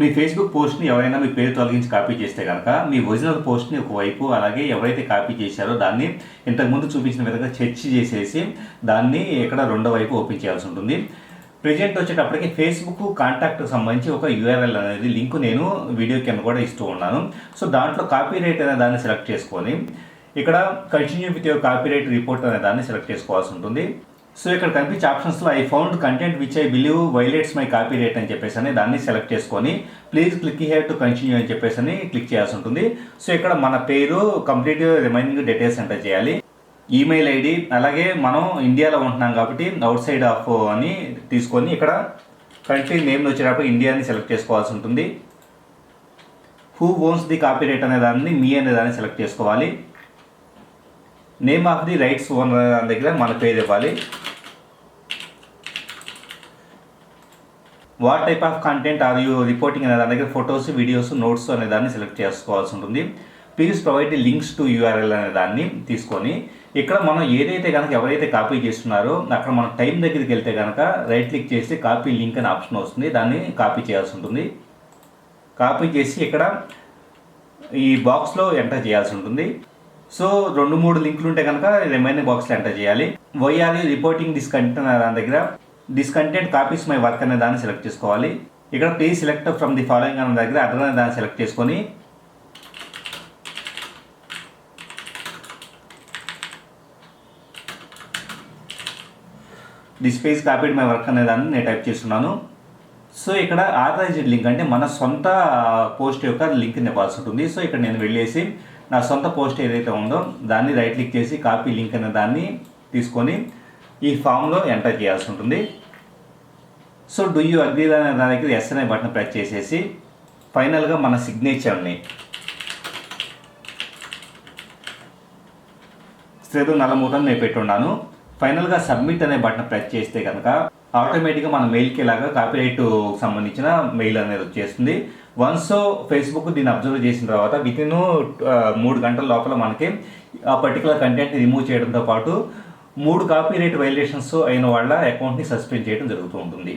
మీ Facebook పోస్ట్ని ఎవరైనా మీ పేరు తొలగించి కాపీ చేస్తే కనుక మీ ఒరిజినల్ పోస్ట్ని ఒకవైపు అలాగే ఎవరైతే కాపీ చేశారో దాన్ని ఇంతకుముందు చూపించిన విధంగా చర్చ్ చేసేసి దాన్ని ఇక్కడ రెండో వైపు ఓపెన్ చేయాల్సి ఉంటుంది. ప్రజెంట్ వచ్చేటప్పటికి ఫేస్బుక్ కాంటాక్ట్ సంబంధించి ఒక యూఆర్ఎల్ అనేది లింక్ నేను వీడియో కింద కూడా ఇస్తూ ఉన్నాను. సో దాంట్లో కాపీ రైట్ అనే దాన్ని సెలెక్ట్ చేసుకొని ఇక్కడ continue with your copyright report అనే దాన్ని సెలెక్ట్ చేసుకోవాల్సి ఉంటుంది. సో ఇక్కడ కనిపించే ఆప్షన్స్లో I found content which I believe violates my copyright అని చెప్పేసి అని దాన్ని సెలెక్ట్ చేసుకొని please click here to continue అని చెప్పేసి అని క్లిక్ చేయాల్సి ఉంటుంది. సో ఇక్కడ మన పేరు కంప్లీట్ రిమైనింగ్ డీటెయిల్స్ ఎంటర్ చేయాలి. ఈమెయిల్ ఐడి అలాగే మనం ఇండియాలో ఉంటున్నాం కాబట్టి అవుట్ సైడ్ ఆఫ్ అని తీసుకొని ఇక్కడ కంట్రీ నేమ్ వచ్చేటప్పుడు ఇండియాని సెలెక్ట్ చేసుకోవాల్సి ఉంటుంది. Who owns the copyright అనే దాన్ని మీ అనే దాన్ని సెలెక్ట్ చేసుకోవాలి. Name of the rights owner దాని దగ్గర మన పేరు ఇవ్వాలి. What type of content are you reporting అనే దాని దగ్గర ఫొటోస్ వీడియోస్ నోట్స్ అనే దాన్ని సెలెక్ట్ చేసుకోవాల్సి ఉంటుంది. Please provide links to URL అనే దాన్ని తీసుకొని ఇక్కడ మనం ఏదైతే కనుక ఎవరైతే కాపీ చేస్తున్నారో అక్కడ మనం టైం దగ్గరికి వెళ్తే కనుక రైట్ క్లిక్ చేసి కాపీ లింక్ అనే ఆప్షన్ వస్తుంది. దాన్ని కాపీ చేయాల్సి ఉంటుంది. కాపీ చేసి ఇక్కడ ఈ బాక్స్లో ఎంటర్ చేయాల్సి ఉంటుంది. సో రెండు మూడు లింకులు ఉంటే కనుక రిమైనింగ్ బాక్స్లో ఎంటర్ చేయాలి. వైఆర్ రిపోర్టింగ్ డిస్ కంటెంట్ దాని దగ్గర? This content copies my work అనే దాన్ని సెలెక్ట్ చేసుకోవాలి. ఇక్కడ please select from the following అనే దగ్గర అడ్రస్ అనే దాన్ని సెలెక్ట్ చేసుకొని this page copied my work అనే దాన్ని నేను టైప్ చేస్తున్నాను. సో ఇక్కడ ఆథరైజ్డ్ లింక్ అంటే మన సొంత పోస్ట్ యొక్క లింక్ నివ్వాల్సి ఉంటుంది. సో ఇక్కడ నేను వెళ్ళేసి నా సొంత పోస్ట్ ఏదైతే ఉందో దాన్ని రైట్ క్లిక్ చేసి కాపీ లింక్ అనే దాన్ని తీసుకొని ఈ ఫామ్లో ఎంటర్ చేయాల్సి ఉంటుంది. సో డూ యూ అగ్రీ అనే దాని దగ్గర ఎస్ అనే బటన్ ప్రెస్ చేసేసి ఫైనల్గా మన సిగ్నేచర్ని శ్రేదు నల్లమూటని నేను పెట్టున్నాను. ఫైనల్గా సబ్మిట్ అనే బటన్ ప్రెస్ చేస్తే కనుక ఆటోమేటిక్గా మన మెయిల్కి ఇలాగా కాపీరైట్ సంబంధించిన మెయిల్ అనేది వచ్చేస్తుంది. వన్స్ ఫేస్బుక్ దీన్ని అబ్జర్వ్ చేసిన తర్వాత విత్ ఇన్ మూడు గంటల లోపల మనకి ఆ పర్టికులర్ కంటెంట్ని రిమూవ్ చేయడంతో పాటు మూడు కాపీరైట్ వైలేషన్స్ అయిన వాళ్ళ అకౌంట్ని సస్పెండ్ చేయడం జరుగుతూ ఉంటుంది.